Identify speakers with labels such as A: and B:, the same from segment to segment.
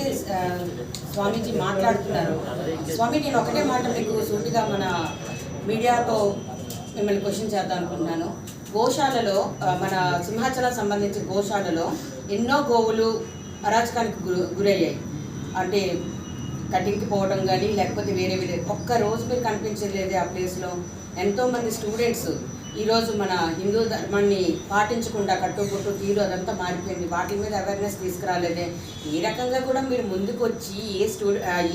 A: ఏదైతే స్వామీజీ మాట్లాడుతున్నారో స్వామి నేను ఒకటే మాట మీకు సూటిగా మన మీడియాతో మిమ్మల్ని క్వశ్చన్ చేద్దాం అనుకుంటున్నాను. గోశాలలో మన సింహాచలం సంబంధించిన గోశాలలో ఎన్నో గోవులు అరాచకానికి గురయ్యాయి. అంటే కటింగ్కి పోవడం కానీ లేకపోతే వేరే వేరే ఒక్క రోజు మీరు కనిపించలేదు ఆ ప్లేస్లో. ఎంతోమంది స్టూడెంట్స్ ఈరోజు మన హిందూ ధర్మాన్ని పాటించకుండా కట్టుబొట్టు తీరు అదంతా మారిపోయింది. వాటి మీద అవేర్నెస్ తీసుకురాలేదే. ఏ రకంగా కూడా మీరు ముందుకు వచ్చి ఏ స్టూ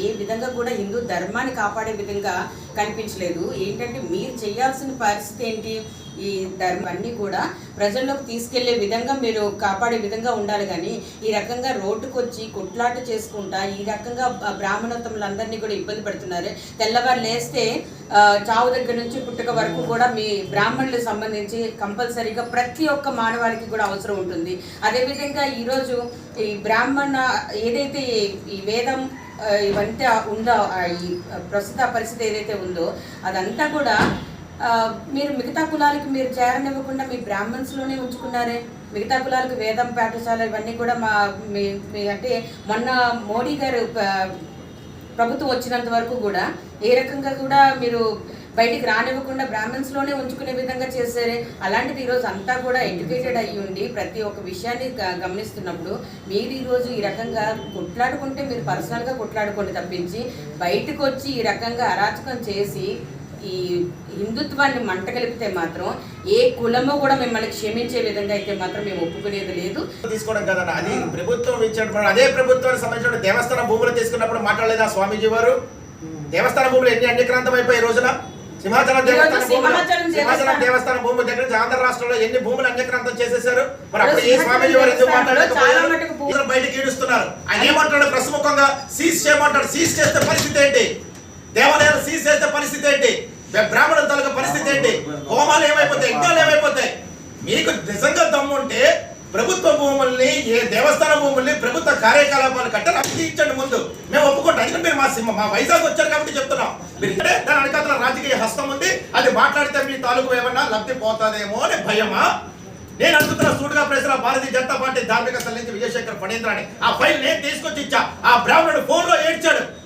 A: ఏ విధంగా కూడా హిందూ ధర్మాన్ని కాపాడే విధంగా కనిపించలేదు. ఏంటంటే మీరు చేయాల్సిన పరిస్థితి ఏంటి? ఈ ధర్మం అన్నీ కూడా ప్రజల్లోకి తీసుకెళ్ళే విధంగా మీరు కాపాడే విధంగా ఉండాలి. కానీ ఈ రకంగా రోడ్డుకు వచ్చి కొట్లాట చేసుకుంటా ఈ రకంగా బ- బ్రాహ్మణోత్తములందరినీ కూడా ఇబ్బంది పెడుతున్నారు. తెల్లవారు లేస్తే చావు దగ్గర నుంచి పుట్టుక వరకు కూడా మీ బ్రాహ్మణులకు సంబంధించి కంపల్సరీగా ప్రతి ఒక్క మానవాళికి కూడా అవసరం ఉంటుంది. అదేవిధంగా ఈరోజు ఈ బ్రాహ్మణ ఏదైతే ఈ- వేదం ఇవంతా ఉందో ఈ ప్రస్తుత పరిస్థితి ఏదైతే ఉందో అదంతా కూడా మీరు మిగతా కులాలకి మీరు చేరనివ్వకుండా మీ బ్రాహ్మణ్స్లోనే ఉంచుకున్నారే? మిగతా కులాలకు వేదం పాఠశాల ఇవన్నీ కూడా మా మీ అంటే మొన్న మోడీ గారు ప్రభుత్వం వచ్చినంత వరకు కూడా ఏ రకంగా కూడా మీరు బయటికి రానివ్వకుండా బ్రాహ్మణ్స్లోనే ఉంచుకునే విధంగా చేశారే? అలాంటిది ఈరోజు అంతా కూడా ఎడ్యుకేటెడ్ అయ్యి ఉండి ప్రతి ఒక్క విషయాన్ని గ- గమనిస్తున్నప్పుడు మీరు ఈరోజు ఈ రకంగా కొట్లాడుకుంటే మీరు పర్సనల్గా కొట్లాడుకోండి తప్పించి బయటకు వచ్చి ఈ రకంగా అరాచకం చేసి ఈ హిందుత్వాన్ని మంట కలిపితే మాత్రం ఏ కులము కూడా మిమ్మల్ని క్షమించే విధంగా అయితే మాత్రం మేము ఒప్పుకునేది లేదు.
B: తీసుకోవడం కదన్న. అది ప్రభుత్వం ఇచ్చినప్పుడు అదే ప్రభుత్వానికి సంబంధించిన దేవస్థాన భూములు తీసుకున్నప్పుడు మాట్లాడలేదా స్వామీజీ వారు? దేవస్థాన భూములు ఎన్ని అన్యక్రాంతం అయిపోయి రోజున? సింహాచలం దేవస్థాన
A: దేవస్థానం-
B: భూముల దగ్గర నుంచి ఆంధ్ర రాష్ట్రంలో ఎన్ని భూములు అన్యక్రాంతం చేసేశారు? మరి అప్పుడు ఏ స్వామీజీ వారు ఎందుకు మాట్లాడలేకపోయారు? బయటకి ఈడుస్తున్నారు. ఆయన ఏమంటాడు ప్రస్తుముఖంగా సీజ్ చేయమంటాడు. సీజ్ చేస్తే పరిస్థితి ఏంటి? దేవాలయాలు సీజ్ చేస్తే పరిస్థితి ఏంటి? బ్రాహ్మణ తాలూకా పరిస్థితి ఏంటి? హోమాలు ఏమైపోతాయి? యజ్ఞాలు ఏమైపోతాయి? మీకు నిజంగా దమ్ముంటే ప్రభుత్వ భూముల్ని ఏ దేవస్థాన భూముల్ని ప్రభుత్వ కార్యకలాపాలు కట్టాలి. అవి ముందు. మేము ఒప్పుకుంటాం. ఎందుకంటే మీరు మా సింహ మా వైజాగ్ వచ్చారు కాబట్టి చెప్తున్నాం. మీరు ఇక్కడే దాని వెనకాతల రాజకీయ హస్తం ఉంది. అది మాట్లాడితే మీ తాలూకు ఏమన్నా లబ్ధి పోతుందేమో అని భయమా? నేను అనుకుంటున్నా సూటుగా ప్రశ్న భారతీయ జనతా పార్టీ ధార్మిక సల్లించి విజయశేఖర్ ఫణీంద్ర అని ఆ ఫైల్ నేను తీసుకొచ్చి ఇచ్చా. ఆ బ్రాహ్మణుడు ఫోన్లో ఏడ్చాడు.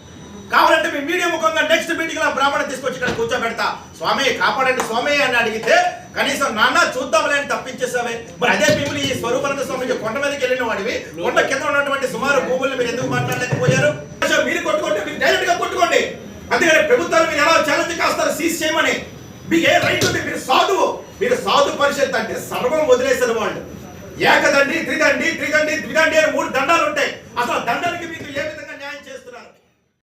B: ముఖంగా నెక్స్ట్ మీటింగ్లో బ్రాహ్మణ తీసుకొచ్చి ఇక్కడ కూర్చోబెడతా. స్వామి కాపాడండి స్వామి అని అడిగితే కనీసం నాన్న చూద్దాంలే అని తప్పించేసావే మరి అదే పీపుల్ ఈ స్వరూపానంద స్వామి కొండ మీదకి వెళ్ళిన వాడివి. కొండ కింద ఉన్నటువంటి సుమారు భూములు మీరు ఎందుకు మాట్లాడలేకపోయారు? మీరు కొట్టుకోండి మీరు డైరెక్ట్గా కొట్టుకోండి. అందుకని ప్రభుత్వాలు మీరు ఎలా ఛాలెంజ్ కాస్తారు? సీజ్ చేయమని. మీకు ఏ రైట్ ఉంది? మీరు సాధువు. మీరు సాధు పరిషత్ అంటే సర్వం వదిలేసిన వాళ్ళు. ఏకదండి త్రిదండి త్రిదండి ద్విదండి అని మూడు